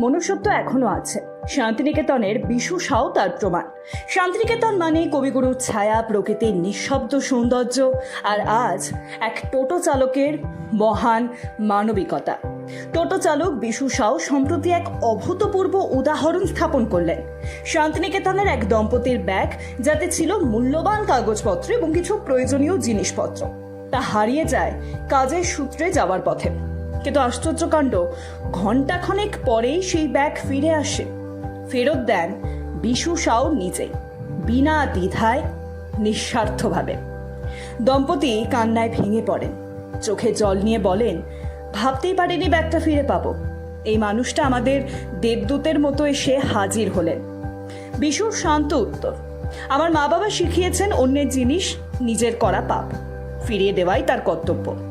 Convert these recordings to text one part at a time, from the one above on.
মনুষ্যত্ব এখনও আছে। শান্তিনিকেতনের বিশু সাও তার প্রমাণ। শান্তিনিকেতন মানে কবিগুরুর ছায়া, প্রকৃতির নিঃশব্দ সৌন্দর্য, আর আজ এক টোটো চালকের মহান মানবিকতা। টোটো চালক বিশু সাও সম্প্রতি এক অভূতপূর্ব উদাহরণ স্থাপন করলেন। শান্তিনিকেতনের এক দম্পতির ব্যাগ, যাতে ছিল মূল্যবান কাগজপত্র এবং কিছু প্রয়োজনীয় জিনিসপত্র। তা হারিয়ে যায় কাজের সূত্রে যাওয়ার পথে। কিন্তু আশ্চর্য কাণ্ড। ঘণ্টাখানেক পরেই সেই ব্যাগ ফিরে আসে। ফেরত দেন বিশু সাও নিজেই বিনা দ্বিধায়, নিঃস্বার্থভাবে। দম্পতি কান্নায় ভেঙে পড়েন। চোখে জল নিয়ে বলেন, ভাবতেই পারিনি ব্যাগটা ফিরে পাবো। এই মানুষটা আমাদের দেবদূতের মতো এসে হাজির হলেন। বিশুর শান্ত উত্তর, আমার মা বাবা শিখিয়েছেন অন্যের জিনিস নিজের করা পাপ। ফিরিয়ে দেওয়াই তার কর্তব্য।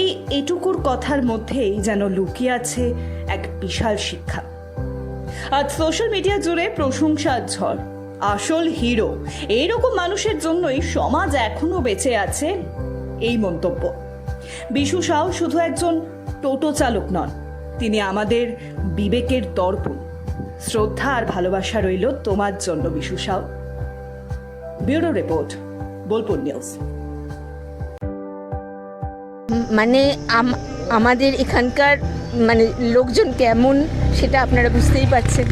এই এটুকুর কথার মধ্যেই যেন লুকিয়ে আছে এক বিশাল শিক্ষা। আজ সোশ্যাল মিডিয়া জুড়ে প্রশংসার ঝড়, আসল হিরো এইরকম মানুষের জন্যই সমাজ এখনও বেঁচে আছে এই মন্তব্য। বিশু সাও শুধু একজন টোটো চালক নন, তিনি আমাদের বিবেকের দর্পণ। শ্রদ্ধা আর ভালোবাসা রইল তোমার জন্য Bishu Shaw bureau report, Bolpur news. মানে আম- আমাদের এখানকার মানে লোকজন কেমন সেটা আপনারা বুঝতেই পারছেন।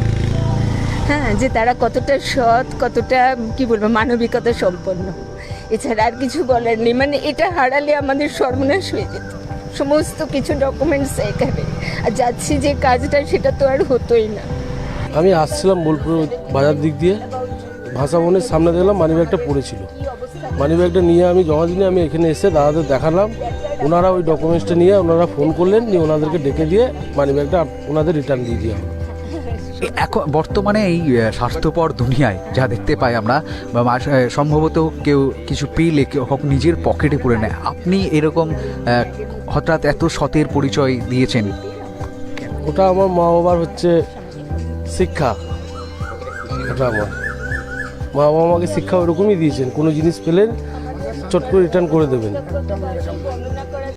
হ্যাঁ যে তারা কতটা সৎ, কতটা, কি বলব, মানবিকতা সম্পন্ন। এছাড়া আর কিছু বলার নেই। মানে এটা হারালে আমাদের সর্বনাশ হয়ে যেত। সমস্ত কিছু ডকুমেন্টস এখানে। আর যাচ্ছি যে কাজটা, সেটা তো আর হতোই না। আমি আসছিলাম বোলপুর বাজার দিক দিয়ে। ভাষা বনের সামনে দেখলাম মানিব্যাগটা পড়েছিল। মানিব্যাগটা নিয়ে আমি জমা দিনে আমি এখানে এসে দাদাদের দেখালাম। ওনারা ওই ডকুমেন্টসটা নিয়ে ওনারা ফোন করলেন নিয়ে ওনাদেরকে ডেকে দিয়ে মানিব্যাগটা ওনাদের রিটার্ন দিয়ে হলো এখন বর্তমানে এই স্বাস্থ্যপর দুনিয়ায় যা দেখতে পাই আমরা সম্ভবত কেউ কিছু পেলে কেউ হোক নিজের পকেটে পুরে নেয়। আপনি এরকম হঠাৎ এত সতের পরিচয় দিয়েছেন? ওটা আমার মা বাবার হচ্ছে শিক্ষা। ওটা আমার। মা বাবা আমাকে শিক্ষা ওরকমই দিয়েছেন কোনো জিনিস পেলেন চট করে রিটার্ন করে দেবেন।